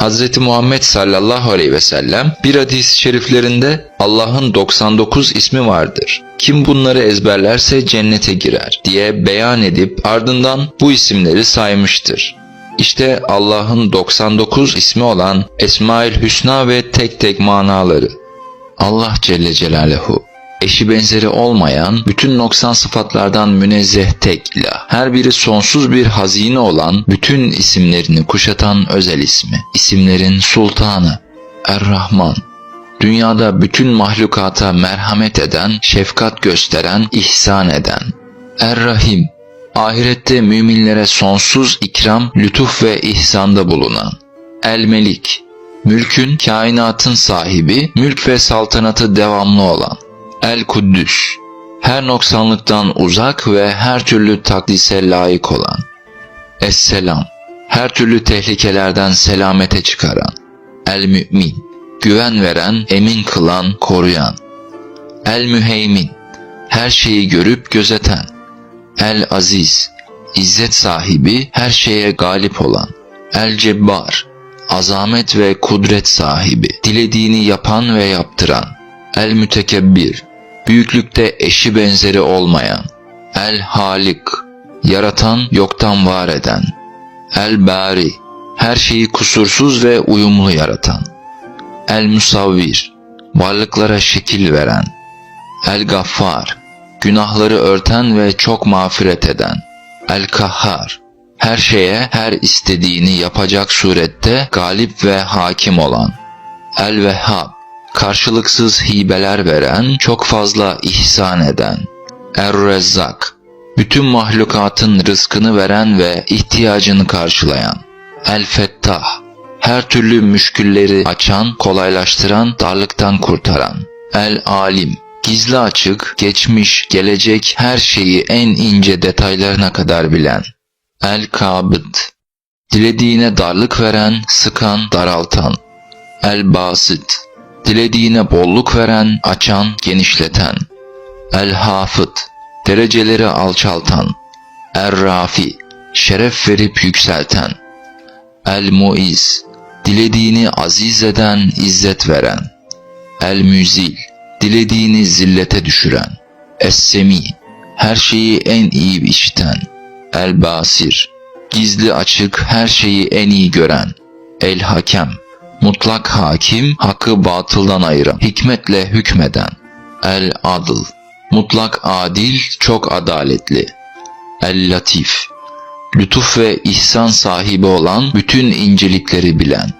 Hz. Muhammed sallallahu aleyhi ve sellem bir hadis-i şeriflerinde Allah'ın 99 ismi vardır. Kim bunları ezberlerse cennete girer diye beyan edip ardından bu isimleri saymıştır. İşte Allah'ın 99 ismi olan Esmaül Hüsna ve tek tek manaları. Allah Celle Celaluhu eşi benzeri olmayan, bütün noksan sıfatlardan münezzeh tek ilah. Her biri sonsuz bir hazine olan, bütün isimlerini kuşatan özel ismi. İsimlerin sultanı. Er-Rahman. Dünyada bütün mahlukata merhamet eden, şefkat gösteren, ihsan eden. Er-Rahim. Ahirette müminlere sonsuz ikram, lütuf ve ihsanda bulunan. El-Melik. Mülkün, kainatın sahibi, mülk ve saltanatı devamlı olan. El-Kuddüs. Her noksanlıktan uzak ve her türlü takdise layık olan. Es-Selam. Her türlü tehlikelerden selamete çıkaran. El-Mü'min. Güven veren, emin kılan, koruyan. El-Müheymin. Her şeyi görüp gözeten. El-Aziz. İzzet sahibi, her şeye galip olan. El-Cebbar. Azamet ve kudret sahibi. Dilediğini yapan ve yaptıran. El-Mütekebbir. Büyüklükte eşi benzeri olmayan. El-Halik. Yaratan, yoktan var eden. El-Bari. Her şeyi kusursuz ve uyumlu yaratan. El-Musavvir. Varlıklara şekil veren. El-Gaffar. Günahları örten ve çok mağfiret eden. El-Kahhar. Her şeye her istediğini yapacak surette galip ve hakim olan. El-Vehhab. Karşılıksız hibeler veren, çok fazla ihsan eden. Er-Rezzak. Bütün mahlukatın rızkını veren ve ihtiyacını karşılayan. El-Fettah. Her türlü müşkülleri açan, kolaylaştıran, darlıktan kurtaran. El-Alim. Gizli açık, geçmiş, gelecek her şeyi en ince detaylarına kadar bilen. El-Kabıd. Dilediğine darlık veren, sıkan, daraltan. El-Basit. Dilediğine bolluk veren, açan, genişleten. El-Hafıt. Dereceleri alçaltan. Er-Rafi. Şeref verip yükselten. El-Muiz. Dilediğini aziz eden, izzet veren. El-Müzil. Dilediğini zillete düşüren. Es-Semi. Her şeyi en iyi işiten. El-Basir. Gizli açık her şeyi en iyi gören. El-Hakem. Mutlak hakim, hakkı batıldan ayıran, hikmetle hükmeden. El-Adıl. Mutlak adil, çok adaletli. El-Latif. Lütuf ve ihsan sahibi olan, bütün incelikleri bilen.